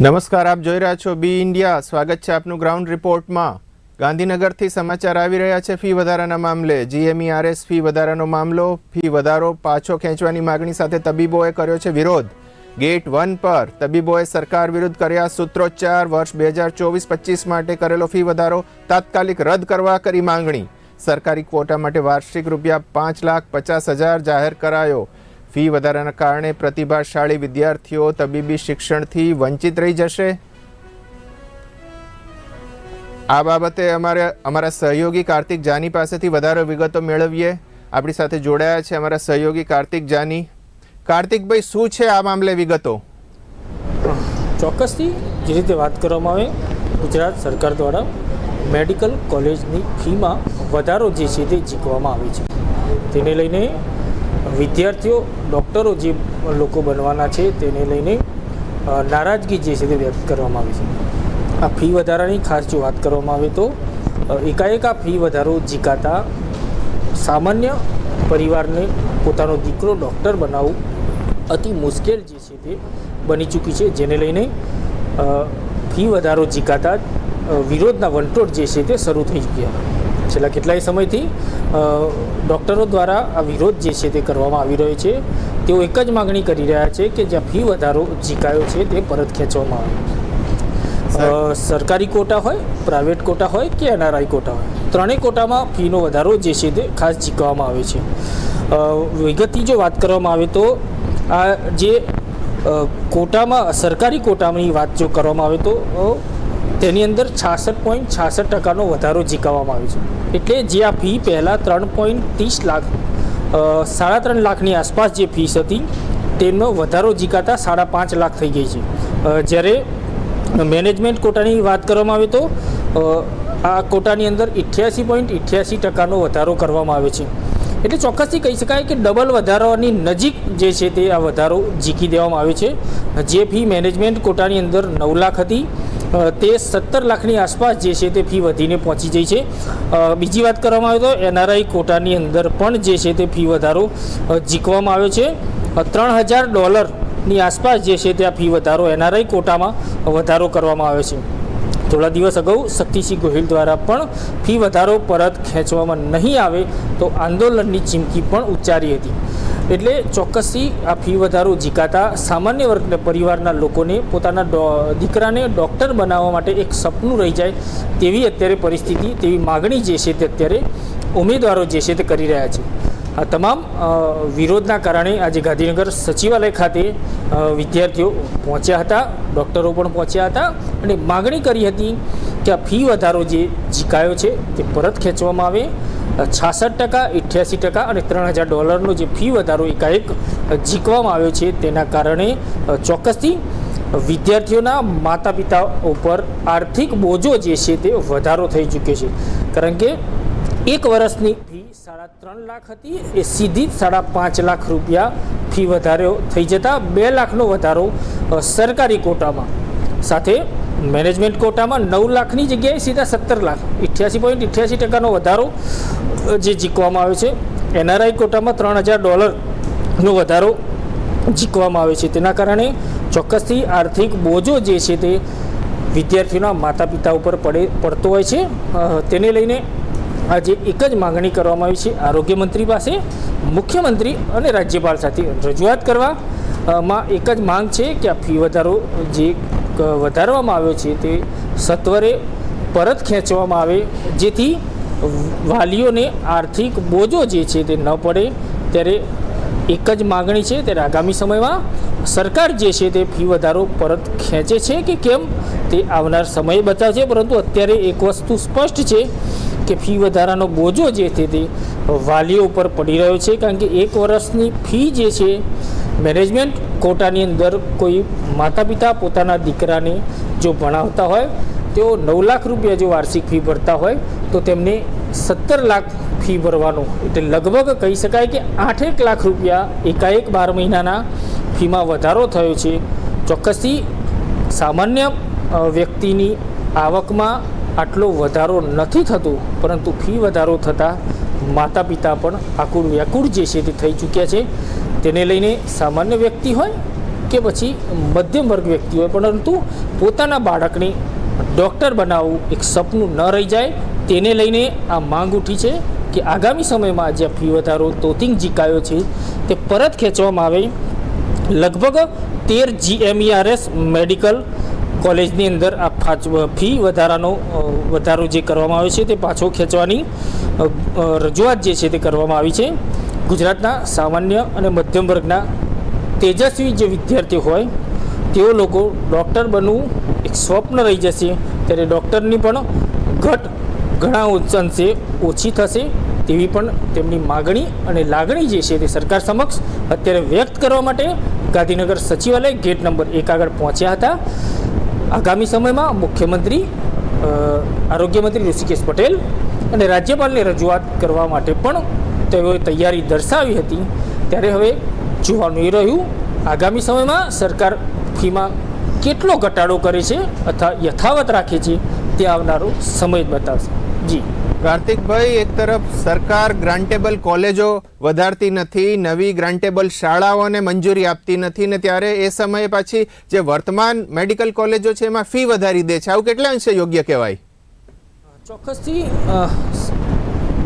નમસ્કાર, આપ જોઈ રહ્યા છો બી ઇન્ડિયા. સ્વાગત છે આપનું ગ્રાઉન્ડ રિપોર્ટમાં. ગાંધીનગરથી સમાચાર આવી રહ્યા છે, ફી વધારાના મામલે. જીએમઈઆરએસ ફી વધારાનો મામલો. ફી વધારો પાછો ખેંચવાની માગણી સાથે તબીબોએ કર્યો છે વિરોધ. ગેટ વન પર તબીબોએ સરકાર વિરુદ્ધ કર્યા સૂત્રોચ્ચાર. વર્ષ બે હજાર ચોવીસ પચીસ માટે કરેલો ફી વધારો તાત્કાલિક રદ કરવા કરી માંગણી. સરકારી ક્વોટા માટે વાર્ષિક રૂપિયા પાંચ લાખ પચાસ હજાર જાહેર કરાયો. ફી વધારાના કારણે પ્રતિભાશાળી વિદ્યાર્થીઓ તબીબી શિક્ષણથી વંચિત રહી જશે. આ બાબતે અમારે અમારા સહયોગી કાર્તિક જાની પાસેથી વધારે વિગતો મેળવીએ. આપણી સાથે જોડાયા છે અમારા સહયોગી કાર્તિક જાની. કાર્તિકભાઈ, શું છે આ મામલે વિગતો? ચોક્કસથી જે રીતે વાત કરવામાં આવે, ગુજરાત સરકાર દ્વારા મેડિકલ કોલેજની ફીમાં વધારો જે છે તે ચૂકવવામાં આવે છે. તેને લઈને વિદ્યાર્થીઓ, ડૉક્ટરો જે લોકો બનવાના છે તેને લઈને નારાજગી જે છે તે વ્યક્ત કરવામાં આવી છે. આ ફી વધારાની ખાસ જો વાત કરવામાં આવે તો એકાએક આ ફી વધારો જીકાતા સામાન્ય પરિવારને પોતાનો દીકરો ડૉક્ટર બનાવવું અતિ મુશ્કેલ જે છે તે બની ચૂકી છે, જેને લઈને ફી વધારો જીકાતા વિરોધના વંટોળ જે છે તે શરૂ થઈ ચૂક્યા. છેલ્લા કેટલાય સમયથી ડૉક્ટરો દ્વારા આ વિરોધ જે છે તે કરવામાં આવી રહ્યો છે. તેઓ એક જ માગણી કરી રહ્યા છે કે જ્યાં ફી વધારો જીકાયો છે તે પરત ખેંચવામાં આવે. સરકારી કોટા હોય પ્રાઇવેટ કોટા હોય કે એનઆરઆઈ કોટા હોય? ત્રણેય કોટામાં ફીનો વધારો જે છે તે ખાસ ઝીકવામાં આવે છે. વિગતની વિગતથી જો વાત કરવામાં આવે તો આ જે કોટામાં સરકારી કોટાની વાત જો કરવામાં આવે તો તેની અંદર છાસઠ પોઈન્ટ છાસઠ ટકાનો વધારો જીકાવવામાં આવે છે. એટલે જે આ ફી પહેલાં ત્રણ પોઈન્ટ ત્રીસ લાખ સાડા ત્રણ લાખની આસપાસ જે ફીસ હતી તેનો વધારો જીકાતા સાડા પાંચ લાખ થઈ ગઈ છે. જ્યારે મેનેજમેન્ટ કોટાની વાત કરવામાં આવે તો આ કોટાની અંદર ઇઠ્યાસી પોઈન્ટ ઇઠ્યાસી ટકાનો વધારો કરવામાં આવે છે. એટલે ચોક્કસથી કહી શકાય કે ડબલ વધારાની નજીક જે છે તે આ વધારો જીકી દેવામાં આવે છે. જે ફી મેનેજમેન્ટ કોટાની અંદર નવ લાખ હતી તે સત્તર લાખની આસપાસ જે છે તે ફી વધીને પહોંચી જઈ છે. બીજી વાત કરવામાં આવે તો એનઆરઆઈ કોટાની અંદર પણ જે છે તે ફી વધારો અ, જીકવામાં આવ્યો છે. ત્રણ હજાર ડોલરની આસપાસ જે છે તે આ ફી વધારો એનઆરઆઈ કોટામાં વધારો કરવામાં આવ્યો છે. થોડા દિવસ અગાઉ શક્તિસિંહ ગોહિલ દ્વારા પણ ફી વધારો પરત ખેંચવામાં નહીં આવે તો આંદોલનની ચીમકી પણ ઉચ્ચારી હતી. એટલે ચોક્કસથી આ ફી વધારો જીકાતા સામાન્ય વર્ગના પરિવારના લોકોને પોતાના દીકરાને ડૉક્ટર બનાવવા માટે એક સપનું રહી જાય તેવી અત્યારે પરિસ્થિતિ, તેવી માગણી જે છે તે અત્યારે ઉમેદવારો જે છે તે કરી રહ્યા છે. આ તમામ વિરોધના કારણે આજે ગાંધીનગર સચિવાલય ખાતે વિદ્યાર્થીઓ પહોંચ્યા હતા, ડૉક્ટરો પણ પહોંચ્યા હતા અને માગણી કરી હતી કે આ ફી વધારો જે ઝીકાયો છે તે પરત ખેંચવામાં આવે. છાસઠ ટકા અઠ્યાસી ટકા અને ત્રણ હજાર ડોલરનો જે ફી વધારો એકાએક ઝીકવામાં આવ્યો છે તેના કારણે ચોક્કસથી વિદ્યાર્થીઓના માતા પિતા ઉપર આર્થિક બોજો જે છે તે વધારો થઈ ચૂક્યો છે. કારણ કે એક વર્ષની સાડા ત્રણ લાખ હતી એ સીધી સાડા પાંચ લાખ રૂપિયા ફી વધારો થઈ જતા બે લાખનો વધારો સરકારી કોટામાં. સાથે મેનેજમેન્ટ કોટામાં નવ લાખની જગ્યાએ સીધા સત્તર લાખ અઠ્યાસી પોઈન્ટ અઠ્યાસી ટકાનો વધારો જે જીકવામાં આવ્યો છે. એનઆરઆઈ કોટામાં ત્રણ હજાર ડોલરનો વધારો જીકવામાં આવે છે. તેના કારણે ચોક્કસથી આર્થિક બોજો જે છે તે વિદ્યાર્થીઓના માતા પિતા ઉપર પડે, પડતો હોય છે. તેને લઈને આજે એક જ માગણી કરવામાં આવી છે. આરોગ્ય મંત્રી પાસે, મુખ્યમંત્રી અને રાજ્યપાલ સાથે રજૂઆત કરવા માં એક જ માંગ છે કે આ ફી વધારો જે વધારવામાં આવ્યો છે તે સત્વરે પરત ખેંચવામાં આવે, જેથી વાલીઓને આર્થિક બોજો જે છે તે ન પડે. ત્યારે એક જ માગણી છે. ત્યારે આગામી સમયમાં સરકાર જે છે તે ફી વધારો પરત ખેંચે છે કે કેમ તે આવનાર સમય બતાવશે. પરંતુ અત્યારે એક વસ્તુ સ્પષ્ટ છે. કે ફી વધારાનો બોજો જે છે તે વાલીઓ ઉપર પડી રહ્યો છે, કારણ કે એક વર્ષની ફી જે છે, મેનેજમેન્ટ કોટાની અંદર કોઈ માતા પિતા પોતાના દીકરાને જો ભણાવતા હોય, તેઓ નવ લાખ રૂપિયા જો વાર્ષિક ફી ભરતા હોય, તો તેમને સત્તર લાખ ફી ભરવાનું. એટલે લગભગ કહી શકાય કે આઠેક લાખ રૂપિયા એકાએક બાર મહિનાના ફીમાં વધારો થયો છે. ચોક્કસથી સામાન્ય વ્યક્તિની આવકમાં આટલો વધારો નથી થતો, પરંતુ ફી વધારો થતાં માતા પિતા પણ આકુળ વ્યાકુળ જે છે તે થઈ ચૂક્યા છે. તેને લઈને સામાન્ય વ્યક્તિ હોય કે પછી મધ્યમ વર્ગ વ્યક્તિ હોય, પરંતુ પોતાના બાળકને ડૉક્ટર બનાવવું એક સપનું ન રહી જાય. તેને લઈને આ માંગ ઉઠી છે કે આગામી સમયમાં જે ફી વધારો તોતિંગ જીકાયો છે, તે પરત ખેંચવામાં આવે. લગભગ તેર જીએમઈઆરએસ મેડિકલ કોલેજની અંદર આ ફી વધારાનો વધારો જે કરવામાં આવ્યો છે તે પાછો ખેંચવાની રજૂઆત જે છે તે કરવામાં આવી છે. ગુજરાતના સામાન્ય અને મધ્યમ વર્ગના તેજસ્વી જે વિદ્યાર્થીઓ હોય, તેઓ લોકો ડૉક્ટર બનવું એક સ્વપ્ન રહી જશે. ત્યારે ડૉક્ટરની પણ ઘટ ઘણા અંશે ઓછી થશે તેવી પણ તેમની માગણી અને લાગણી જે છે તે સરકાર સમક્ષ અત્યારે વ્યક્ત કરવા માટે ગાંધીનગર સચિવાલય ગેટ નંબર એક આગળ પહોંચ્યા હતા. આગામી સમયમાં મુખ્યમંત્રી આરોગ્યમંત્રી ઋષિકેશ પટેલ અને રાજ્યપાલને રજૂઆત કરવા માટે પણ તેઓએ તૈયારી દર્શાવી હતી. ત્યારે હવે જોવાનું એ રહ્યું, આગામી સમયમાં સરકાર ફીમાં કેટલો ઘટાડો કરે છે અથવા યથાવત રાખે છે તે આવનારો સમય જ બતાવશે. જી. કાર્તિકભાઈ, એક તરફ સરકાર ગ્રાન્ટેબલ કોલેજો વધારતી નથી, નવી ગ્રાન્ટેબલ શાળાઓને મંજૂરી આપતી નથી ને ત્યારે એ સમયે પાછી જે વર્તમાન મેડિકલ કોલેજો છે એમાં ફી વધારી દે છે. આવું કેટલા અંશે યોગ્ય કહેવાય? ચોક્કસથી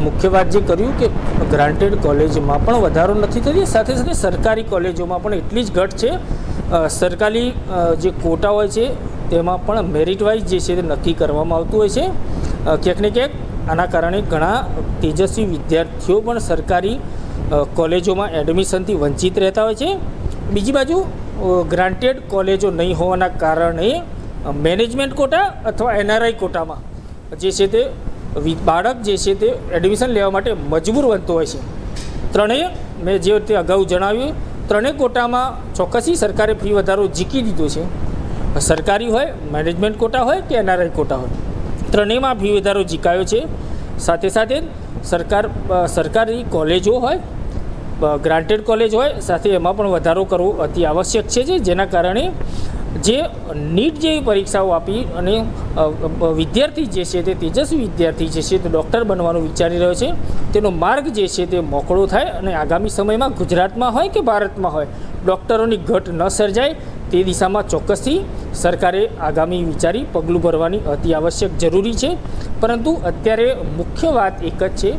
મુખ્ય વાત જે કર્યું કે ગ્રાન્ટેડ કોલેજમાં પણ વધારો નથી થતી સાથે સાથે સરકારી કોલેજોમાં પણ એટલી જ ઘટ છે. સરકારી જે કોટા હોય છે તેમાં પણ મેરિટ વાઇઝ જે છે તે નક્કી કરવામાં આવતું હોય છે. ક્યાંક ને ક્યાંક આના કારણે ઘણા તેજસ્વી વિદ્યાર્થીઓ પણ સરકારી કોલેજોમાં એડમિશનથી વંચિત રહેતા હોય છે. બીજી બાજુ ગ્રાન્ટેડ કોલેજો નહીં હોવાના કારણે મેનેજમેન્ટ કોટા અથવા એનઆરઆઈ કોટામાં જે છે તે બાળક જે છે તે એડમિશન લેવા માટે મજબૂર બનતો હોય છે. ત્રણેય, મેં જે રીતે અગાઉ જણાવ્યું, ત્રણેય કોટામાં ચોક્કસી સરકારે ફી વધારો જીકી દીધો છે. સરકારી હોય, મેનેજમેન્ટ કોટા હોય કે એનઆરઆઈ કોટા હોય? ત્રણેયમાં ફી વધારો ઝીકાયો છે. સાથે સાથે સરકાર સરકારી કોલેજો હોય ગ્રાન્ટેડ કોલેજ હોય, સાથે એમાં પણ વધારો કરવો અતિ આવશ્યક છે જેના કારણે જે નીટ જેવી પરીક્ષાઓ આપી અને વિદ્યાર્થી જે છે તે તેજસ્વી વિદ્યાર્થી જે છે તે ડૉક્ટર બનવાનું વિચારી રહ્યો છે. તેનો માર્ગ જે છે તે મોકળો થાય અને આગામી સમયમાં ગુજરાતમાં હોય કે ભારતમાં હોય, ડૉક્ટરોની ઘટ ન સર્જાય. તે દિશામાં ચોક્કસથી સરકારે આગામી વિચારી પગલું ભરવાની અતિ આવશ્યક જરૂરી છે. પરંતુ અત્યારે મુખ્ય વાત એક જ છે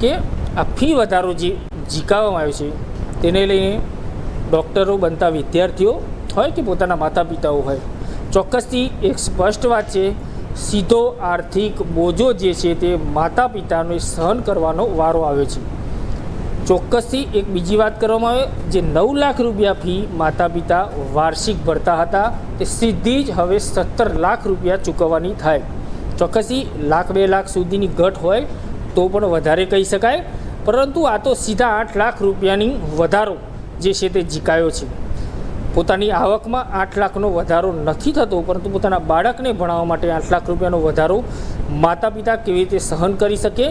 કે આ ફી વધારો જે ઝીકાવવામાં આવ્યો છે, તેને લઈને ડૉક્ટરો બનતા વિદ્યાર્થીઓ હોય કે પોતાના માતા પિતાઓ હોય, ચોક્કસથી એક સ્પષ્ટ વાત છે, સીધો આર્થિક બોજો જે છે તે માતા પિતાને સહન કરવાનો વારો આવ્યો છે. ચોક્કસથી એક બીજી વાત કરવામાં આવે, જે નવ લાખ રૂપિયા ફી માતા પિતા વાર્ષિક ભરતા હતા, તે સીધી જ હવે સત્તર લાખ રૂપિયા ચૂકવવાની થાય. ચોક્કસથી લાખ બે લાખ સુધીની ઘટ હોય તો પણ વધારે કહી શકાય, પરંતુ આ તો સીધા આઠ લાખ રૂપિયાની વધારો જે છે તે જીકાયો છે. પોતાની આવકમાં આઠ લાખનો વધારો નથી થતો, પરંતુ પોતાના બાળકને ભણાવવા માટે આઠ લાખ રૂપિયાનો વધારો માતા પિતા કેવી રીતે સહન કરી શકે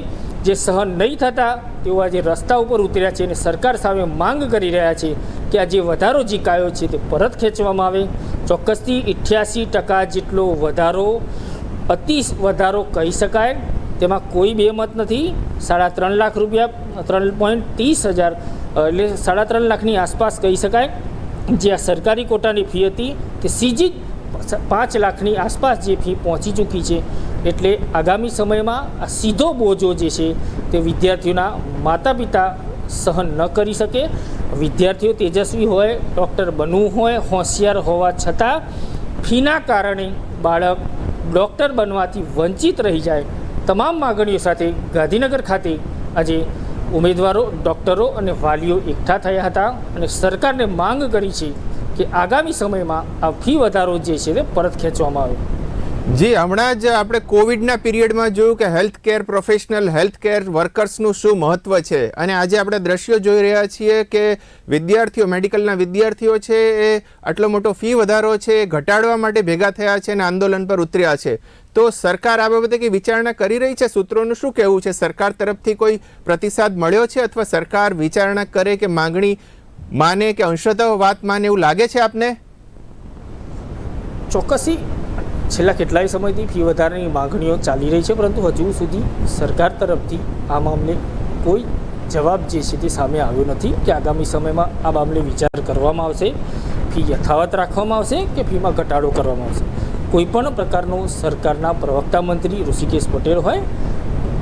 જે સહન નહીં થતા તેઓ આજે રસ્તા ઉપર ઉતર્યા છે અને સરકાર સામે માંગ કરી રહ્યા છે કે આ જે વધારો ઝીકાયો છે તે પરત ખેંચવામાં આવે. ચોક્કસથી અઠ્યાસી ટકા જેટલો વધારો, અતિ વધારો કહી શકાય. તેમાં કોઈ બેમત નથી. સાડા ત્રણ લાખ રૂપિયા, ત્રણ પોઈન્ટ ત્રીસ હજાર, એટલે સાડા ત્રણ લાખની આસપાસ કહી શકાય. જે આ સરકારી કોટાની ફી હતી તે સીજી જ પાંચ લાખની આસપાસ જે ફી પહોંચી ચૂકી છે, એટલે આગામી સમયમાં આ સીધો બોજો જે છે તે વિદ્યાર્થીઓના માતા પિતા સહન ન કરી શકે. વિદ્યાર્થીઓ તેજસ્વી હોય, ડૉક્ટર બનવું હોય, હોશિયાર હોવા છતાં ફીના કારણે બાળક ડૉક્ટર બનવાથી વંચિત રહી જાય. તમામ માગણીઓ સાથે ગાંધીનગર ખાતે આજે ઉમેદવારો, ડૉક્ટરો અને વાલીઓ એકઠા થયા હતા અને સરકારને માંગ કરી છે કે આગામી સમયમાં આ ફી વધારો જે છે તે પરત ખેંચવામાં આવે. જી, હમણાં જ આપણે કોવિડના પીરિયડમાં જોયું કે health care professional health care વર્કર્સનું શું મહત્વ છે? અને આજે આપણે દ્રશ્યો જોઈ રહ્યા છીએ કે વિદ્યાર્થીઓ, મેડિકલના વિદ્યાર્થીઓ છે એ આટલો મોટો ફી વધારો છે, એ ઘટાડવા માટે ભેગા થયા છે અને આંદોલન પર ઉતર્યા છે. તો સરકાર આ બાબતે કંઈ વિચારણા કરી રહી છે? સૂત્રોનું શું કહેવું છે? સરકાર તરફથી કોઈ પ્રતિસાદ મળ્યો છે? અથવા સરકાર વિચારણા કરે કે માંગણી માને કે અંશતઃ વાત માને એવું લાગે છે આપને? ચોક્કસી. છેલ્લા કેટલાય સમયથી ફી વધારાની માગણીઓ ચાલી રહી છે, પરંતુ હજુ સુધી સરકાર તરફથી આ મામલે કોઈ જવાબ જે છે તે સામે આવ્યો નથી કે આગામી સમયમાં આ મામલે વિચાર કરવામાં આવશે, ફી યથાવત રાખવામાં આવશે કે ફીમાં ઘટાડો કરવામાં આવશે. કોઈપણ પ્રકારનો સરકારના પ્રવક્તા મંત્રી ઋષિકેશ પટેલ હોય,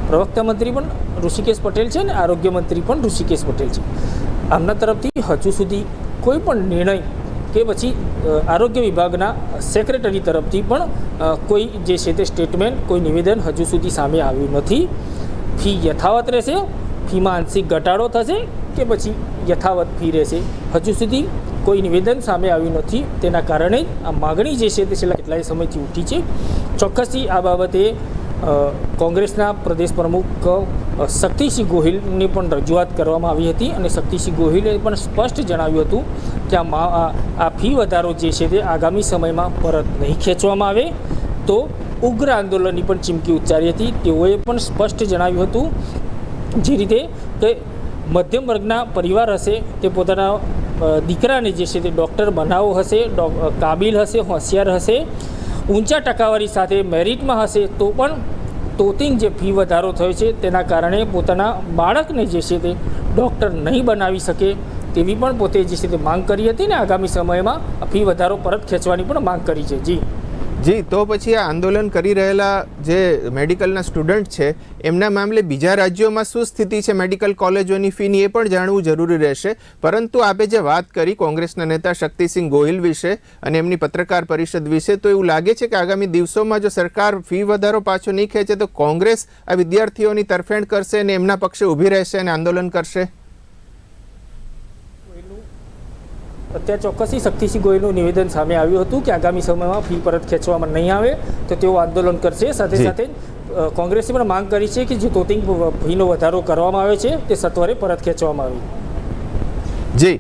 પ્રવક્તા મંત્રી પણ ઋષિકેશ પટેલ છે અને આરોગ્ય મંત્રી પણ ઋષિકેશ પટેલ છે. આમના તરફથી હજુ સુધી કોઈ પણ નિર્ણય કે પછી આરોગ્ય વિભાગના સેક્રેટરી તરફથી પણ કોઈ જે છે તે સ્ટેટમેન્ટ કોઈ નિવેદન હજુ સુધી સામે આવ્યું નથી. ફી યથાવત રહેશે, ફીમાં આંશિક ઘટાડો થશે કે પછી યથાવત ફી રહેશે. હજુ સુધી કોઈ નિવેદન સામે આવ્યું નથી. તેના કારણે આ માગણી જે છે તે છેલ્લા કેટલાય સમયથી ઉઠી છે. ચોક્કસથી આ બાબતે કોંગ્રેસના પ્રદેશ પ્રમુખ શક્તિસિંહ ગોહિલની પણ રજૂઆત કરવામાં આવી હતી અને શક્તિસિંહ ગોહિલે પણ સ્પષ્ટ જણાવ્યું હતું કે આ આ- ફી વધારો જે છે તે આગામી સમયમાં પરત નહીં ખેંચવામાં આવે. તો ઉગ્ર આંદોલનની પણ ચીમકી ઉચ્ચારી હતી. તેઓએ પણ સ્પષ્ટ જણાવ્યું હતું જે રીતે કે મધ્યમ વર્ગના પરિવાર હશે તે પોતાના દીકરાને જે છે તે ડૉક્ટર બનાવો હશે કાબિલ હશે, હોશિયાર હશે, ઊંચા ટકાવારી સાથે મેરિટમાં હશે તો પણ તોતિંગ જે ફી વધારો થયો છે, તેના કારણે પોતાના બાળકને જે છે તે ડૉક્ટર નહીં બનાવી શકે તેવી પણ પોતે જે છે તે માંગ કરી હતી ને આગામી સમયમાં ફી વધારો પરત ખેંચવાની પણ માંગ કરી છે. જી. જી, તો પછી આ આંદોલન કરી રહેલા જે મેડિકલના સ્ટુડન્ટ છે, એમના મામલે બીજા રાજ્યોમાં શું સ્થિતિ છે મેડિકલ કોલેજોની ફીની એ પણ જાણવું જરૂરી રહેશે. પરંતુ આપે જે વાત કરી કોંગ્રેસના નેતા શક્તિસિંહ ગોહિલ વિશે અને એમની પત્રકાર પરિષદ વિશે, તો એવું લાગે છે કે આગામી દિવસોમાં જો સરકાર ફી વધારો પાછો નહીં ખેંચે, તો કોંગ્રેસ આ વિદ્યાર્થીઓની તરફેણ કરશે અને એમના પક્ષે ઊભી રહેશે અને આંદોલન કરશે? અત્યારે ચોક્કસથી શક્તિસિંહ ગોયલનું નિવેદન સામે આવ્યું હતું કે આગામી સમયમાં ફી પરત ખેંચવામાં નહીં આવે તો તેઓ આંદોલન કરશે. સાથે સાથે કોંગ્રેસે પણ માંગ કરી છે કે જે તોતિંગ ફીનો વધારો કરવામાં આવે છે તે સત્વરે પરત ખેંચવામાં આવે. જી.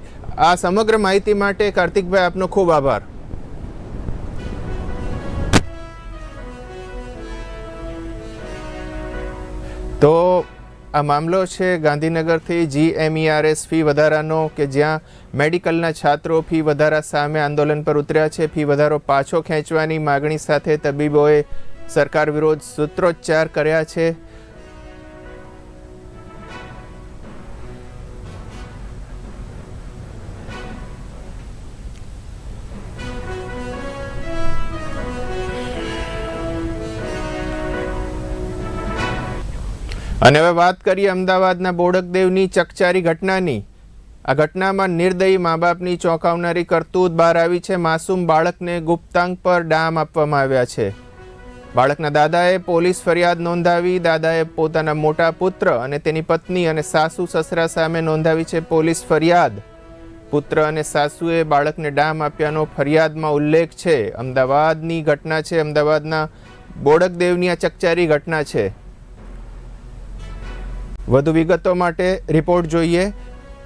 આ સમગ્ર માહિતી માટે કાર્તિકભાઈ આપનો ખૂબ આભાર. તો આ મામલો છે ગાંધીનગરથી જીએમઈઆરએસ ફી વધારાનો કે જ્યાં મેડિકલના છાત્રો ફી વધારા સામે આંદોલન પર ઉતર્યા છે. ફી વધારો પાછો ખેંચવાની માગણી સાથે તબીબોએ સરકાર વિરોધ સૂત્રોચ્ચાર કર્યા છે. અને હવે વાત કરીએ અમદાવાદના બોડકદેવની ચકચારી ઘટનાની. આ ઘટનામાં નિર્દયી મા બાપની ચોંકાવનારી કરતૂત બહાર આવી છે. માસૂમ બાળકને ગુપ્તાંગ પર ડામ આપવામાં આવ્યા છે. બાળકના દાદાએ પોલીસ ફરિયાદ નોંધાવી, દાદાએ પોતાના મોટા પુત્ર અને તેની પત્ની અને સાસુ સસરા સામે નોંધાવી છે પોલીસ ફરિયાદ. પુત્ર અને સાસુએ બાળકને ડામ આપ્યાનો ફરિયાદમાં ઉલ્લેખ છે. અમદાવાદની ઘટના છે. અમદાવાદના બોડકદેવની આ ચકચારી ઘટના છે. વધુ વિગતો માટે રિપોર્ટ જોઈએ.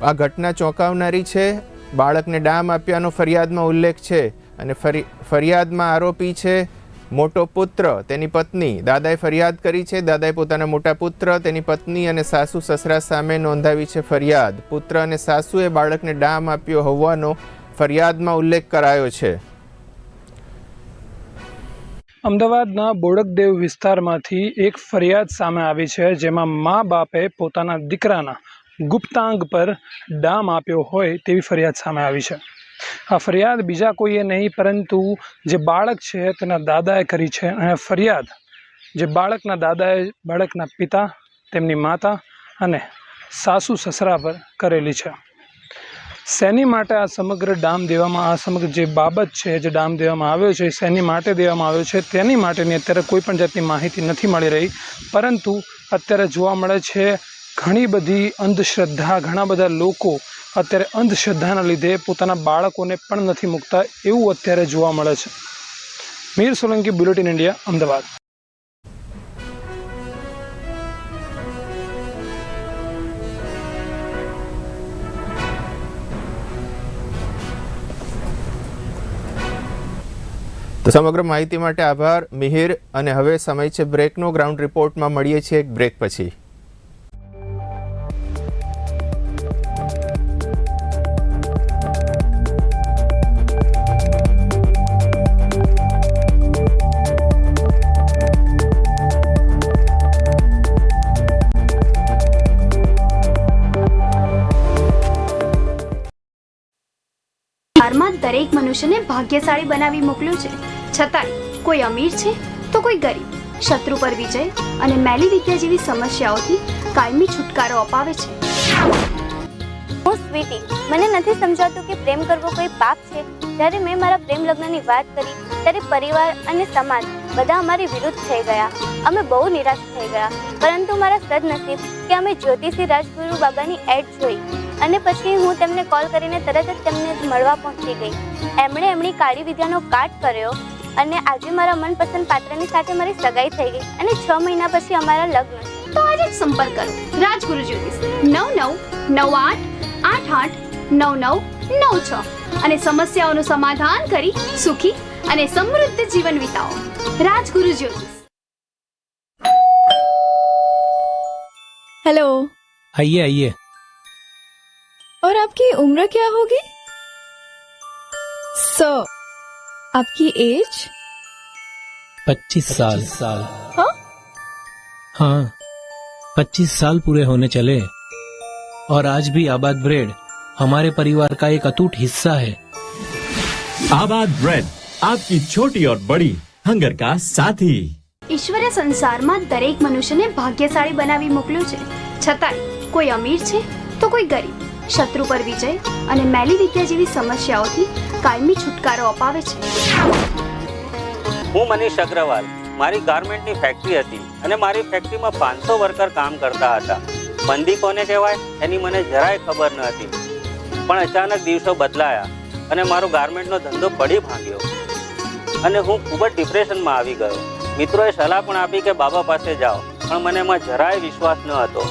આ ઘટના ચોંકાવનારી છે. બાળકને ડામ આપ્યાનો ફરિયાદમાં ઉલ્લેખ છે અને ફરી, ફરિયાદમાં આરોપી છે મોટો પુત્ર, તેની પત્ની. દાદાએ ફરિયાદ કરી છે. દાદાએ પોતાના મોટા પુત્ર, તેની પત્ની અને સાસુ સસરા સામે નોંધાવી છે ફરિયાદ. પુત્ર અને સાસુએ બાળકને ડામ આપ્યો હોવાનો ફરિયાદમાં ઉલ્લેખ કરાયો છે. અમદાવાદના બોડકદેવ વિસ્તારમાંથી એક ફરિયાદ સામે આવી છે, જેમાં મા બાપે પોતાના દીકરાના ગુપ્તાંગ પર ડામ આપ્યો હોય તેવી ફરિયાદ સામે આવી છે. આ ફરિયાદ બીજા કોઈએ નહીં, પરંતુ જે બાળક છે તેના દાદાએ કરી છે અને ફરિયાદ જે બાળકના દાદાએ, બાળકના પિતા, તેમની માતા અને સાસુ સસરા પર કરેલી છે. શેની માટે આ સમગ્ર ડામ દેવામાં આ સમગ્ર જે બાબત છે, જે ડામ દેવામાં આવ્યો છે, શેની માટે દેવામાં આવ્યો છે, તેની માટેની અત્યારે કોઈ પણ જાતની માહિતી નથી મળી રહી. પરંતુ અત્યારે જોવા મળે છે, ઘણી બધી અંધશ્રદ્ધા, ઘણા બધા લોકો અત્યારે અંધશ્રદ્ધાના લીધે પોતાના બાળકોને પણ નથી મૂકતા એવું અત્યારે જોવા મળે છે. Mir Solanki, bulletin India, Ahmedabad. તો સમગ્ર માહિતી માટે આભાર, મિહિર અને હવે સમય છે બ્રેકનો. ગ્રાઉન્ડ રિપોર્ટમાં મળીએ છીએ એક બ્રેક પછી. દરેક મનુષ્યને ભાગ્યશાળી બનાવી મોકલ્યું છે. છતાંય કોઈ અમીર છે તો કોઈ ગરીબ. શત્રુ પર વિજય અને મેલી વિદ્યા જેવી સમસ્યાઓથી કાયમી છુટકારો અપાવે છે. હું સ્વીટી. મને નથી સમજાતું કે પ્રેમ કરવો કોઈ પાપ છે. જ્યારે મેં મારા પ્રેમ લગ્નની વાત કરી, ત્યારે પરિવાર અને સમાજ બધા અમારી વિરુદ્ધ થઈ ગયા. અમે બહુ નિરાશ થઈ ગયા. પરંતુ મારા સદનસીબ કે અમે જ્યોતિષી રાજગુરુ બાબાની એડ જોઈ અને પછી હું તેમને કોલ કરીને તરત જ તેમને મળવા પહોંચી ગઈ. એમણે એમની કાળી વિદ્યાનો કાટ કર્યો અને આજે મારા મનપસંદ પાત્રની સાથે મારી સગાઈ થઈ ગઈ અને છ મહિના પછી અમારા લગ્ન છે તો આજે જ સંપર્ક કરો રાજગુરુ જ્યોતિષ નવ નવ નવ આઠ આઠ આઠ નવ નવ નવ છ અને સમસ્યાઓનું સમાધાન કરી સુખી અને સમૃદ્ધ જીવન વિતાવો રાજગુરુ જ્યોતિષ हेलो आइए आइए और आपकी उम्र क्या होगी सो आपकी एज पच्चीस साल साल हाँ? हाँ पच्चीस साल पूरे होने चले और आज भी आबाद ब्रेड हमारे परिवार का एक अटूट हिस्सा है आबाद ब्रेड आपकी छोटी और बड़ी हंगर का साथी ઈશ્વરે સંસારમાં દરેક મનુષ્યને ભાગ્યશાળી બનાવી મોકલ્યો છે છતાંય કોઈ અમીર છે તો કોઈ ગરીબ શત્રુ પર વિજય અને મેલી વિદ્યા જેવી સમસ્યાઓથી કાયમી છુટકારો અપાવે છે. હું મનીષ અગ્રવાલ. મારી ગાર્મેન્ટની ફેક્ટરી હતી અને મારી ફેક્ટરીમાં પાંચસો વર્કર કામ કરતા હતા. મંદી કોને કહેવાય? એની મને જરાય ખબર ન હતી. પણ અચાનક દિવસો બદલાયા અને મારો ગાર્મેન્ટનો ધંધો પડી ભાંગ્યો. અને હું ખૂબ જ ડિપ્રેશનમાં આવી ગયો. મિત્રોએ સલાહ પણ આપી કે બાબા પાસે જાઓ, પણ મને એમાં જરાય વિશ્વાસ ન હતો.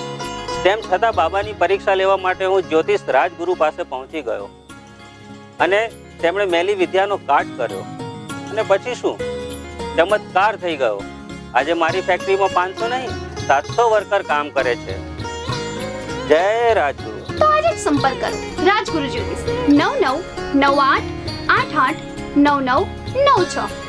તેમ છતાં બાબાની પરીક્ષા લેવા માટે હું જ્યોતિષ રાજગુરુ પાસે પહોંચી ગયો. અને તેમણે મેલી વિદ્યાનો કાટ કર્યો. અને પછી શું? ચમત્કાર થઈ ગયો. આજે મારી ફેક્ટરીમાં પાંચસો નહીં, સાતસો વર્કર કામ કરે છે. જય રાજગુરુ. સંપર્ક કરો. રાજગુરુ જ્યોતિષ. નવ નવ નવ આઠ આઠ આઠ, નવ નવ નવ છ.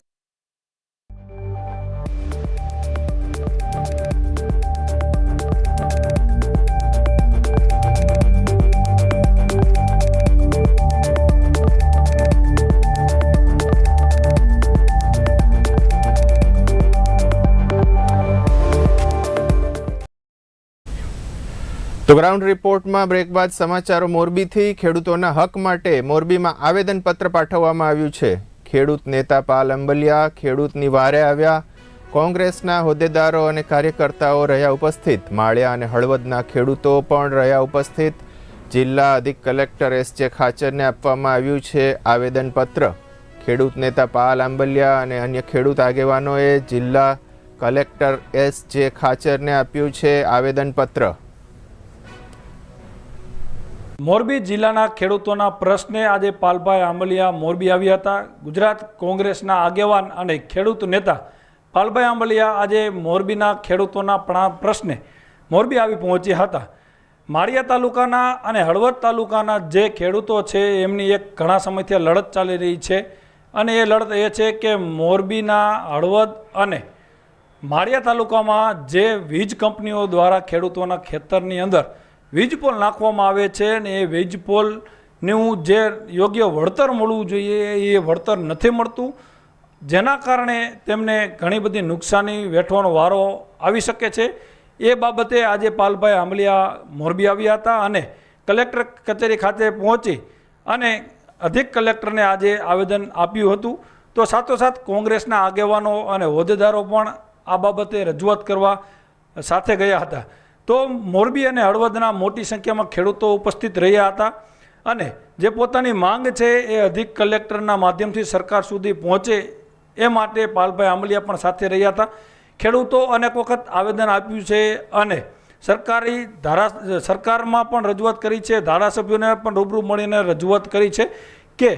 તો ગ્રાઉન્ડ રિપોર્ટમાં બ્રેક બાદ સમાચારો મોરબીથી. ખેડૂતોના હક માટે મોરબીમાં આવેદનપત્ર પાઠવવામાં આવ્યું છે. ખેડૂત નેતા પાલ અંબલિયા, ખેડૂતની વારે આવ્યા. કોંગ્રેસના હોદ્દેદારો અને કાર્યકર્તાઓ રહ્યા ઉપસ્થિત. માળિયા અને હળવદના ખેડૂતો પણ રહ્યા ઉપસ્થિત. જિલ્લા અધિક કલેક્ટર એસ જે ખાચરને આપવામાં આવ્યું છે આવેદનપત્ર. ખેડૂત નેતા પાલ આંબલિયા અને અન્ય ખેડૂત આગેવાનોએ જિલ્લા કલેક્ટર એસ જે ખાચરને આપ્યું છે આવેદનપત્ર. મોરબી જિલ્લાના ખેડૂતોના પ્રશ્ને આજે પાલભાઈ આંબલિયા મોરબી આવ્યા હતા. ગુજરાત કોંગ્રેસના આગેવાન અને ખેડૂત નેતા પાલભાઈ આંબલિયા આજે મોરબીના ખેડૂતોના પ્રા- પ્રશ્ને મોરબી આવી પહોંચ્યા હતા. માળિયા તાલુકાના અને હળવદ તાલુકાના જે ખેડૂતો છે, એમની એક ઘણા સમયથી લડત ચાલી રહી છે અને એ લડત એ છે કે મોરબીના હળવદ અને માળિયા તાલુકામાં જે વીજ કંપનીઓ દ્વારા ખેડૂતોના ખેતરની અંદર વીજ પોલ નાખવામાં આવે છે અને એ વીજ પોલનું જે યોગ્ય વળતર મળવું જોઈએ, એ વળતર નથી મળતું. જેના કારણે તેમને ઘણી બધી નુકસાની વેઠવાનો વારો આવી શકે છે. એ બાબતે આજે પાલભાઈ આંબલિયા મોરબી આવ્યા હતા અને કલેક્ટર કચેરી ખાતે પહોંચી અને અધિક કલેક્ટરને આજે આવેદન આપ્યું હતું. તો સાથોસાથ કોંગ્રેસના આગેવાનો અને હોદ્દેદારો પણ આ બાબતે રજૂઆત કરવા સાથે ગયા હતા. તો મોરબી અને હળવદના મોટી સંખ્યામાં ખેડૂતો ઉપસ્થિત રહ્યા હતા અને જે પોતાની માંગ છે એ અધિક કલેક્ટરના માધ્યમથી સરકાર સુધી પહોંચે એ માટે પાલભાઈ આંબલિયા પણ સાથે રહ્યા હતા. ખેડૂતો અનેક વખત આવેદન આપ્યું છે અને સરકારી ધારા સરકારમાં પણ રજૂઆત કરી છે, ધારાસભ્યોને પણ રૂબરૂ મળીને રજૂઆત કરી છે કે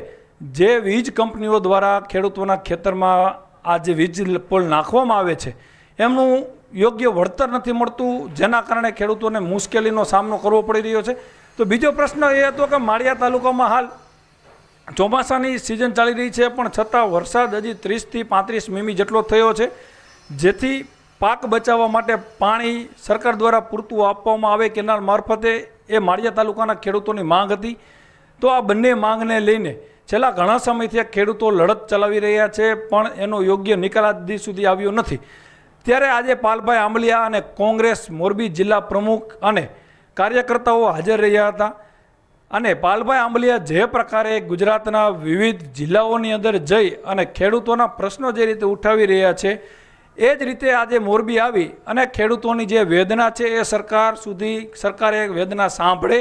જે વીજ કંપનીઓ દ્વારા ખેડૂતોના ખેતરમાં આ જે વીજ પોલ નાખવામાં આવે છે, એમનું યોગ્ય વળતર નથી મળતું, જેના કારણે ખેડૂતોને મુશ્કેલીનો સામનો કરવો પડી રહ્યો છે. તો બીજો પ્રશ્ન એ હતો કે માળિયા તાલુકામાં હાલ ચોમાસાની સિઝન ચાલી રહી છે, પણ છતાં વરસાદ હજી ત્રીસથી પાંત્રીસ મીમી જેટલો થયો છે. જેથી પાક બચાવવા માટે પાણી સરકાર દ્વારા પૂરતું આપવામાં આવે કેનાલ મારફતે એ માળિયા તાલુકાના ખેડૂતોની માંગ હતી. તો આ બંને માંગને લઈને છેલ્લા ઘણા સમયથી ખેડૂતો લડત ચલાવી રહ્યા છે, પણ એનો યોગ્ય નિકાલ આજ સુધી આવ્યો નથી. ત્યારે આજે પાલભાઈ આંબલિયા અને કોંગ્રેસ મોરબી જિલ્લા પ્રમુખ અને કાર્યકર્તાઓ હાજર રહ્યા હતા. અને પાલભાઈ આંબલિયા જે પ્રકારે ગુજરાતના વિવિધ જિલ્લાઓની અંદર જઈ અને ખેડૂતોના પ્રશ્નો જે રીતે ઉઠાવી રહ્યા છે, એ જ રીતે આજે મોરબી આવી અને ખેડૂતોની જે વેદના છે એ સરકાર સુધી, સરકારે વેદના સાંભળે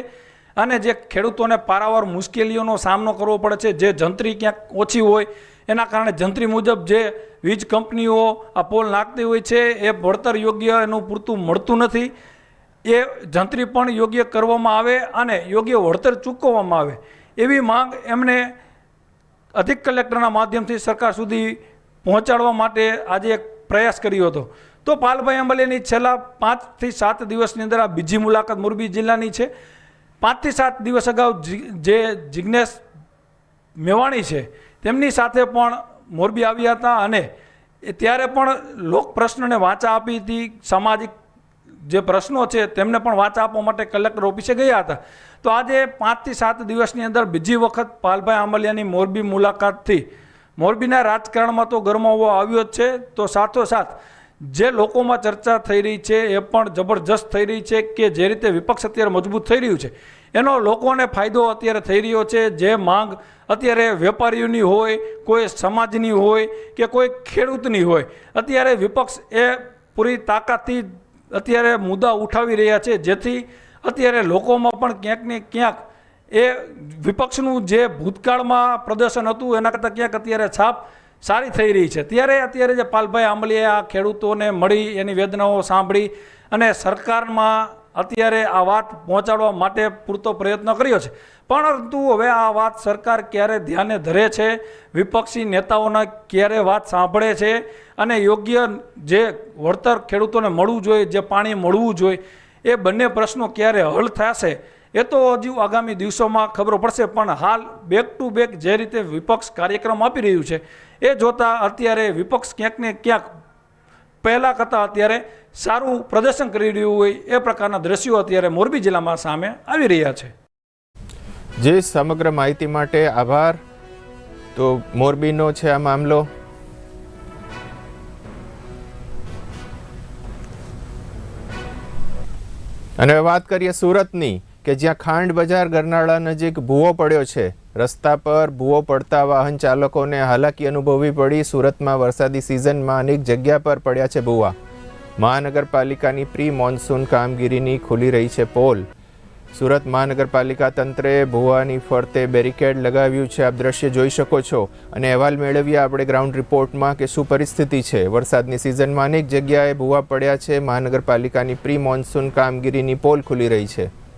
અને જે ખેડૂતોને પારાવાર મુશ્કેલીઓનો સામનો કરવો પડે છે, જે જંત્રી ક્યાંક ઓછી હોય એના કારણે જંત્રી મુજબ જે વીજ કંપનીઓ આ પોલ નાખતી હોય છે, એ ભણતર યોગ્ય એનું પૂરતું મળતું નથી. એ જંત્રી પણ યોગ્ય કરવામાં આવે અને યોગ્ય વળતર ચૂકવવામાં આવે. એવી માંગ એમણે અધિક કલેક્ટરના માધ્યમથી સરકાર સુધી પહોંચાડવા માટે આજે એક પ્રયાસ કર્યો હતો. તો પાલભાઈ અંબલેની છેલ્લા પાંચથી સાત દિવસની અંદર આ બીજી મુલાકાત મોરબી જિલ્લાની છે. પાંચથી સાત દિવસ અગાઉ જે જિજ્ઞેશ મેવાણી છે તેમની સાથે પણ મોરબી આવ્યા હતા અને ત્યારે પણ લોક પ્રશ્નને વાંચા આપી હતી. સામાજિક જે પ્રશ્નો છે તેમને પણ વાંચા આપવા માટે કલેક્ટર ઓફિસે ગયા હતા. તો આજે પાંચથી સાત દિવસની અંદર બીજી વખત પાલભાઈ આંબલિયાની મોરબી મુલાકાતથી મોરબીના રાજકારણમાં તો ગરમાવો આવ્યો જ છે. તો સાથોસાથ જે લોકોમાં ચર્ચા થઈ રહી છે એ પણ જબરજસ્ત થઈ રહી છે કે જે રીતે વિપક્ષ અત્યારે મજબૂત થઈ રહ્યું છે. એનો લોકોને ફાયદો અત્યારે થઈ રહ્યો છે. જે માંગ અત્યારે વેપારીઓની હોય, કોઈ સમાજની હોય કે કોઈ ખેડૂતની હોય, અત્યારે વિપક્ષ એ પૂરી તાકાતથી અત્યારે મુદ્દા ઉઠાવી રહ્યા છે. જેથી અત્યારે લોકોમાં પણ ક્યાંક ને ક્યાંક એ વિપક્ષનું જે ભૂતકાળમાં પ્રદર્શન હતું, એના કરતાં ક્યાંક અત્યારે છાપ સારી થઈ રહી છે. ત્યારે અત્યારે જે પાલભાઈ આંબલીએ આ ખેડૂતોને મળી એની વેદનાઓ સાંભળી અને સરકારમાં અત્યારે આ વાત પહોંચાડવા માટે પૂરતો પ્રયત્ન કર્યો છે. પરંતુ હવે આ વાત સરકાર ક્યારે ધ્યાને ધરે છે? વિપક્ષી નેતાઓના ક્યારે વાત સાંભળે છે? અને યોગ્ય જે વળતર ખેડૂતોને મળવું જોઈએ, જે પાણી મળવું જોઈએ, એ બંને પ્રશ્નો ક્યારે હલ થશે? એ તો હજુ આગામી દિવસોમાં ખબર પડશે, પણ હાલ બેક ટુ બેક જે રીતે વિપક્ષ કાર્યક્રમ આપી રહ્યું છે, એ જોતાં અત્યારે વિપક્ષ ક્યાંક ને ક્યાંક પહેલાં કરતાં અત્યારે સારું પ્રદર્શન કરી રહ્યું હોય એ પ્રકારના દ્રશ્યો અત્યારે મોરબી જિલ્લામાં સામે આવી રહ્યા છે. જે સમગ્ર માહિતી માટે આભાર. તો મોરબીનો છે આ મામલો. અને વાત કરીએ સુરતની. કે જ્યાં ખાંડ બજાર ગરનાળા નજીક ભૂવો પડ્યો છે. રસ્તા પર ભૂવો પડતા વાહન ચાલકોને હાલાકી અનુભવવી પડી. સુરતમાં વરસાદી સિઝનમાં અનેક જગ્યા પર પડ્યા છે ભૂવા. મહાનગરપાલિકાની પ્રી મોન્સૂન કામગીરીની ખુલી રહી છે પોલ. સુરત મહાનગરપાલિકા તંત્રે ભુવાની ફરતે બેરિકેડ લગાવ્યું છે. આપ દ્રશ્ય જોઈ શકો છો. અને અહેવાલ મેળવીએ આપણે ગ્રાઉન્ડ રિપોર્ટમાં કે શું પરિસ્થિતિ છે. વરસાદની સિઝનમાં અનેક જગ્યાએ ભૂવા પડ્યા છે. મહાનગરપાલિકાની પ્રી મોન્સૂન કામગીરીની પોલ ખુલી રહી છે.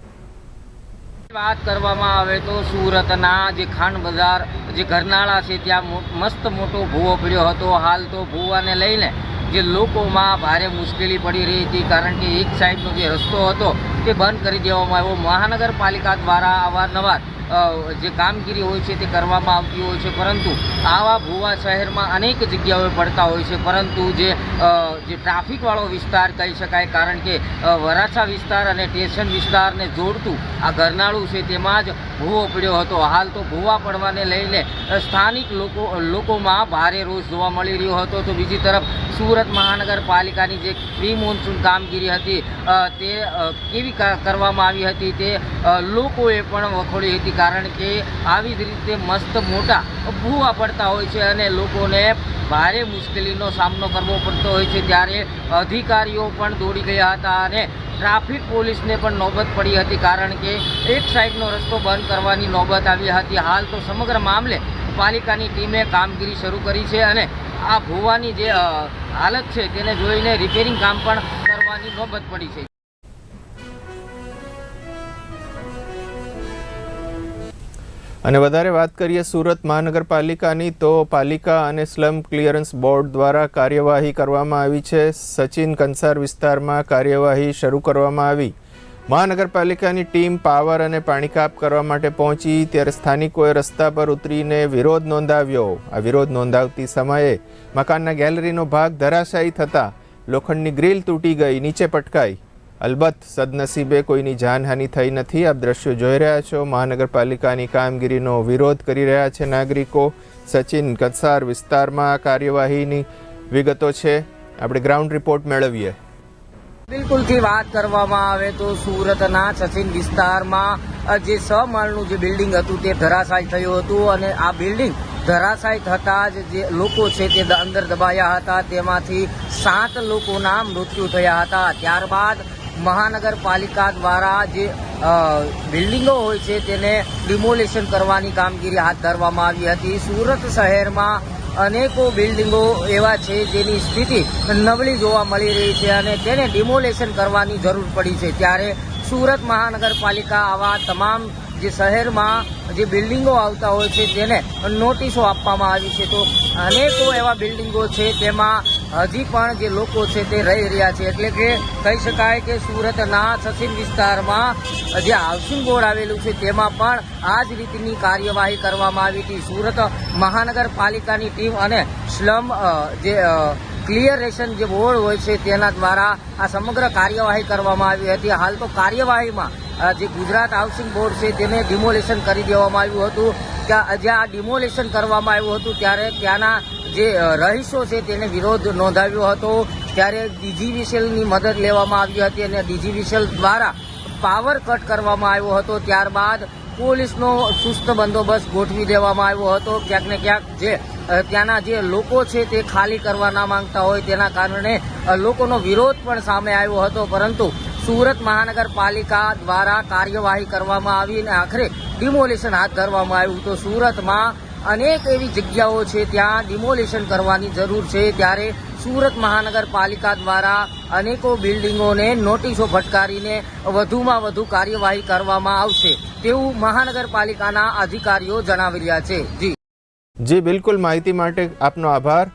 વાત કરવામાં આવે તો સુરતના જે ખાંડ બજાર, જે ઘરનાળા છે, ત્યાં મસ્ત મોટો ભૂવો પડ્યો હતો. હાલ તો ભૂવાને લઈને જે લોકોમાં ભારે મુશ્કેલી પડી રહી હતી, કારણ કે એક સાઈડનો જે રસ્તો હતો તે બંધ કરી દેવામાં આવ્યો. મહાનગરપાલિકા દ્વારા અવારનવાર જે કામગીરી હોય છે તે કરવામાં આવતી હોય છે. પરંતુ આવા ભૂવા શહેરમાં અનેક જગ્યાઓએ પડતા હોય છે. પરંતુ જે જે ટ્રાફિકવાળો વિસ્તાર કહી શકાય, કારણ કે વરાછા વિસ્તાર અને સ્ટેશન વિસ્તારને જોડતું આ ગરનાળું છે તેમાં જ ભૂવો પડ્યો હતો. હાલ તો ભૂવા પડવાને લઈને સ્થાનિક લોકો, લોકોમાં ભારે રોષ જોવા મળી રહ્યો હતો. તો બીજી તરફ સુરત મહાનગરપાલિકાની જે પ્રી મોન્સૂન કામગીરી હતી તે કેવી કરવામાં આવી હતી તે લોકોએ પણ વખોડી હતી. કારણ કે આવી જ રીતે મસ્ત મોટા ભૂવા પડતા હોય છે અને લોકોને ભારે મુશ્કેલીનો સામનો કરવો પડતો હોય છે. ત્યારે અધિકારીઓ પણ દોડી ગયા હતા અને ટ્રાફિક પોલીસને પણ નોબત પડી હતી કારણ કે એક સાઈડનો રસ્તો બંધ કરવાની નોબત આવી હતી. હાલ તો સમગ્ર મામલે પાલિકાની ટીમે કામગીરી શરૂ કરી છે અને આ ભૂવાની જે હાલત છે તેને જોઈને રિપેરિંગ કામ પણ કરવાની નોબત પડી છે. અને વધારે વાત કરીએ સુરત મહાનગરપાલિકાની, તો પાલિકા અને સ્લમ ક્લિયરન્સ બોર્ડ દ્વારા કાર્યવાહી કરવામાં આવી છે. સચિન કંસાર વિસ્તારમાં કાર્યવાહી શરૂ કરવામાં આવી. મહાનગરપાલિકાની ટીમ પાવર અને પાણી કાપ કરવા માટે પહોંચી, ત્યારે સ્થાનિકોએ રસ્તા પર ઉતરીને વિરોધ નોંધાવ્યો. આ વિરોધ નોંધાવતી સમયે મકાનના ગેલેરીનો ભાગ ધરાશાયી થતાં લોખંડની ગ્રીલ તૂટી ગઈ, નીચે પટકાઈ. અલબત્ત, સદનસીબે કોઈની જાનહાનિ થઈ નથી. આપ દ્રશ્યો જોઈ રહ્યા છો. મહાનગરપાલિકાની કામગીરીનો વિરોધ કરી રહ્યા છે નાગરિકો. સચિન કસાર વિસ્તારમાં કાર્યવાહીની વિગતો છે. આપણે ગ્રાઉન્ડ રિપોર્ટ મેળવીએ. બિલકુલથી વાત કરવામાં આવે તો સુરતના સચિન વિસ્તારમાં જે છ માળનું જે બિલ્ડિંગ હતું તે ધરાશાય થયું હતું અને આ બિલ્ડિંગ ધરાશાય થતા જ જે લોકો છે તે અંદર દબાયા હતા. તેમાંથી સાત લોકોના મૃત્યુ થયા હતા. ત્યારબાદ મહાનગરપાલિકા દ્વારા જે બિલ્ડિંગો હોય છે તેને ડિમોલેશન કરવાની કામગીરી હાથ ધરવામાં આવી હતી. સુરત શહેરમાં અનેકો બિલ્ડિંગો એવા છે જેની સ્થિતિ નબળી જોવા મળી રહી છે અને તેને ડિમોલેશન કરવાની જરૂર પડી છે. ત્યારે સુરત મહાનગરપાલિકા આવા તમામ જે શહેરમાં જે બિલ્ડિંગો આવતા હોય છે તેને નોટિસો આપવામાં આવી છે. તો અનેકો એવા બિલ્ડિંગો છે, તેમાં હજી પણ જે લોકો છે તે રહી રહ્યા છે. એટલે કે કહી શકાય કે સુરતના સચિન વિસ્તારમાં જે હાઉસિંગ બોર્ડ આવેલું છે તેમાં પણ આ જ રીતની કાર્યવાહી કરવામાં આવી હતી. સુરત મહાનગરપાલિકાની ટીમ અને સ્લમ જે ક્લિયરેશન જે બોર્ડ હોય છે તેના દ્વારા આ સમગ્ર કાર્યવાહી કરવામાં આવી હતી. હાલ તો કાર્યવાહીમાં જે ગુજરાત હાઉસિંગ બોર્ડ છે તેને ડિમોલેશન કરી દેવામાં આવ્યું હતું. ત્યાં જ્યાં ડિમોલેશન કરવામાં આવ્યું હતું, ત્યારે ત્યાંના જે રહીશો છે તેને વિરોધ નોંધાવ્યો હતો. ત્યારે ડીજીવીસીએલની મદદ લેવામાં આવી હતી અને ડીજીવીસીએલ દ્વારા પાવર કટ કરવામાં આવ્યો હતો. ત્યારબાદ પોલીસનો સુસ્ત બંદોબસ્ત ગોઠવી દેવામાં આવ્યો હતો. ક્યાંક ને ક્યાંક જે ત્યાંના જે લોકો છે તે ખાલી કરવા ના માંગતા હોય તેના કારણે લોકોનો વિરોધ પણ સામે આવ્યો હતો. પરંતુ સુરત મહાનગરપાલિકા દ્વારા કાર્યવાહી કરવામાં આવી અને આખરે ડિમોલેશન હાથ ધરવામાં આવ્યું. તો સુરતમાં અનેક એવી જગ્યાઓ છે, ત્યાં ડિમોલેશન કરવાની જરૂર છે. ત્યારે સુરત મહાનગરપાલિકા દ્વારા અનેકો બિલ્ડિંગોને નોટિસો ફટકારીને વધુમાં વધુ કાર્યવાહી કરવામાં આવશે તેવું મહાનગરપાલિકાના અધિકારીઓ જણાવી રહ્યા છે. જી. જી, બિલકુલ માહિતી માટે આપનો આભાર.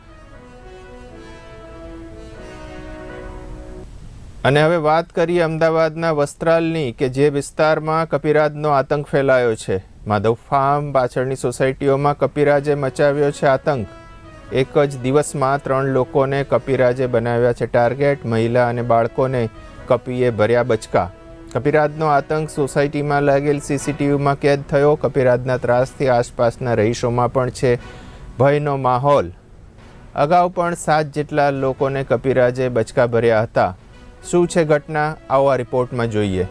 અને હવે વાત કરીએ અમદાવાદના વસ્ત્રાલની કે જે વિસ્તારમાં કપિરાજનો આતંક ફેલાયો છે. માધવ ફાર્મ પાછળની સોસાયટીઓમાં કપિરાજે મચાવ્યો છે આતંક. એક જ દિવસમાં ત્રણ લોકોને કપિરાજે બનાવ્યા છે ટાર્ગેટ, મહિલા અને બાળકોને કપીએ ભર્યા બચકા. કપિરાજનો આતંક સોસાયટીમાં લાગેલ સીસીટીવીમાં કેદ થયો. કપિરાજના ત્રાસથી આસપાસના રહીશોમાં પણ છે ભયનો માહોલ. અગાઉ પણ સાત જેટલા લોકોને કપિરાજે બચકા ભર્યા હતા. શું છે ઘટના? આવો આ રિપોર્ટમાં જોઈએ.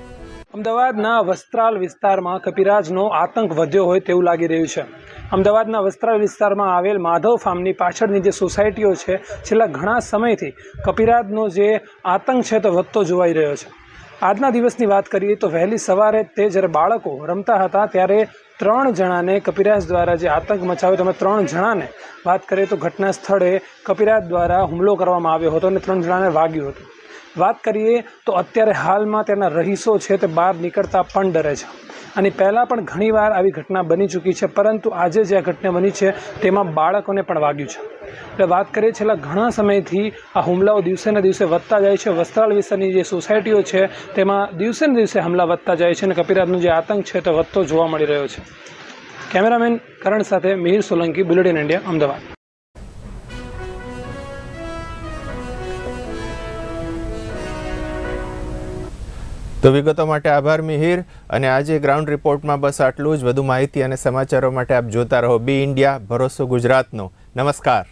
અમદાવાદના વસ્ત્રાલ વિસ્તારમાં કપિરાજનો આતંક વધ્યો હોય તેવું લાગી રહ્યું છે. અમદાવાદના વસ્ત્રાલ વિસ્તારમાં આવેલ માધવ ફાર્મની પાછળની જે સોસાયટીઓ છે, છેલ્લા ઘણા સમયથી કપિરાજનો જે આતંક છે તે વધતો જોવાઈ રહ્યો છે. આજના દિવસની વાત કરીએ તો વહેલી સવારે તે જ્યારે બાળકો રમતા હતા ત્યારે ત્રણ જણાને કપિરાજ દ્વારા જે આતંક મચાવ્યો તમે ત્રણ જણાને વાત કરીએ તો ઘટના સ્થળે કપિરાજ દ્વારા હુમલો કરવામાં આવ્યો હતો અને ત્રણ જણાને વાગ્યું હતું. વાત કરીએ તો અત્યારે હાલમાં તેના રહીશો છે તે બહાર નીકળતા પણ ડરે છે. અને પહેલાં પણ ઘણીવાર આવી ઘટના બની ચૂકી છે, પરંતુ આજે જે આ ઘટના બની છે તેમાં બાળકોને પણ વાગ્યું છે. એટલે વાત કરીએ છેલ્લા ઘણા સમયથી આ હુમલાઓ દિવસે ને દિવસે વધતા જાય છે. વસ્ત્રાલ વિસ્તારની જે સોસાયટીઓ છે તેમાં દિવસે ને દિવસે હુમલા વધતા જાય છે અને કપિરાજનો જે આતંક છે તે વધતો જોવા મળી રહ્યો છે. કેમેરામેન કરણ સાથે મિહિર સોલંકી, બુલેટિન ઇન્ડિયા, અમદાવાદ. તો વિગતો માટે આભાર, મિહિર. અને આજે ગ્રાઉન્ડ રિપોર્ટમાં બસ આટલું જ. વધુ માહિતી અને સમાચારો માટે આપ જોતા રહો બી ઇન્ડિયા, ભરોસો ગુજરાતનો. નમસ્કાર.